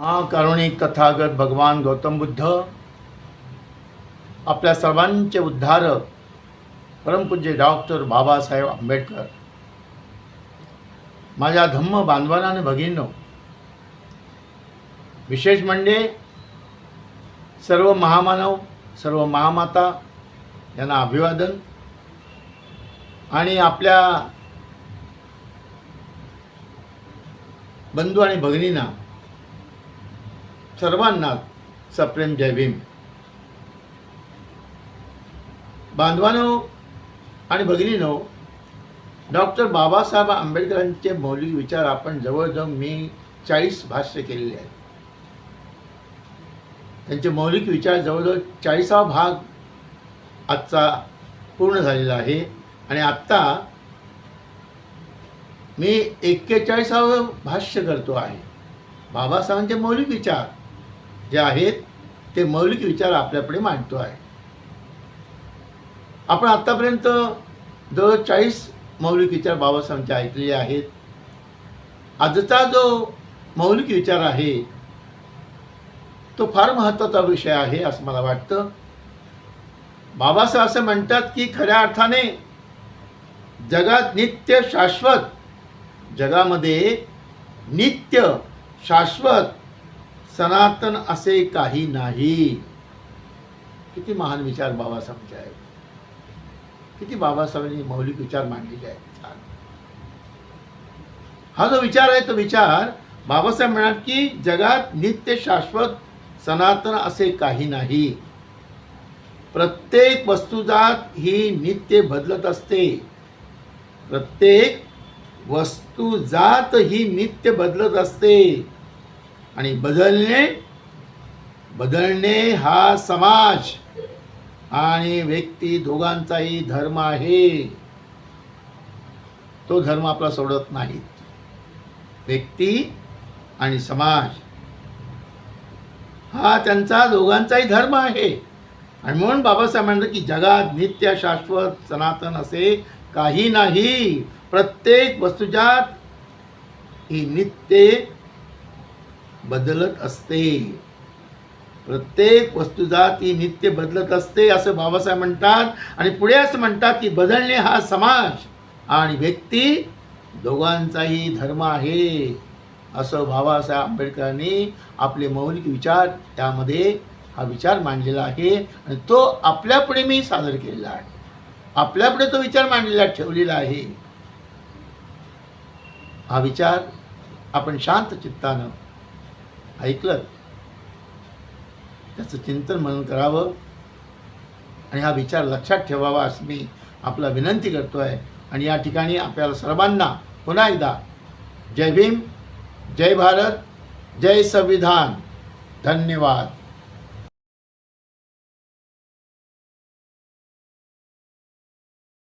महाकारुणिक तथागत भगवान गौतम बुद्ध आपल्या सर्वांचे उद्धारक परमपूज्य डॉक्टर बाबासाहेब आंबेडकर. माझ्या धम्म बांधवांना आणि विशेष म्हणजे सर्व महामानव सर्व महामाता यांना अभिवादन आणि आपल्या बंधू आणि भगिनींना सर्वांना सप्रेम जय भीम. बांधवानो आणि भगिनीनो डॉक्टर बाबासाहेब आंबेडकरांचे मौलिक विचार आपण जवळजवळ मी चाळीस भाष्य केलेले आहेत. त्यांचे मौलिक विचार जवळजवळ चाळीसावा भाग आजचा पूर्ण झालेला आहे. आणि आत्ता मी एक्केचाळीसावं भाष्य करतो आहे. बाबासाहेबांचे मौलिक विचार. जे आहेत ते मौलिक विचार आपल्यापुढे मांडतो आहे. आपण आत्तापर्यंत जवळ चाळीस मौलिक विचार बाबासाहेबांचे ऐकलेले आहेत. आजचा जो मौलिक विचार आहे तो फार महत्त्वाचा विषय आहे असं मला वाटतं. बाबासाहेब असं म्हणतात की खऱ्या अर्थाने जगात नित्य शाश्वत जगामध्ये नित्य शाश्वत सनातन असे काही नाही. किती महान विचार बाबासाहेबांचे आहेत. किती बाबासाहेबांनी मौलिक विचार मांडलेले आहेत. छान. हा जो विचार आहे तो विचार बाबासाहेब म्हणाल की जगात नित्य शाश्वत सनातन असे काही नाही. प्रत्येक वस्तुजात ही नित्य बदलत असते. प्रत्येक वस्तुजात ही नित्य बदलत असते. आणि बदलणे बदलणे हा समाज आणि व्यक्ती दोघांचाही धर्म आहे. तो धर्म आपला सोडत नाहीत. व्यक्ती आणि समाज. हा त्यांचा दोघांचाही धर्म आहे. आणि म्हणून बाबासाहेब म्हणतात की जगात नित्य शाश्वत सनातन असे काही नाही. प्रत्येक वस्तुजात ही नित्य बदलत असते. प्रत्येक वस्तूचा ती नित्य बदलत असते असं बाबासाहेब म्हणतात. आणि पुढे असं म्हणतात की बदलणे हा समाज आणि व्यक्ती दोघांचाही धर्म आहे असं बाबासाहेब आंबेडकरांनी आपले मौलिक विचार त्यामध्ये हा विचार मांडलेला आहे. आणि तो आपल्यापुढे मी सादर केलेला आहे. आपल्यापुढे तो विचार मांडलेला ठेवलेला आहे. हा विचार आपण शांत चित्तानं ऐकलं त्याचं चिंतन मनन करावं आणि हा विचार लक्षात ठेवावा असं मी आपला विनंती करतो आहे आणि या ठिकाणी आपल्याला सर्वांना पुन्हा एकदा जय भीम जय भारत जय संविधान. धन्यवाद.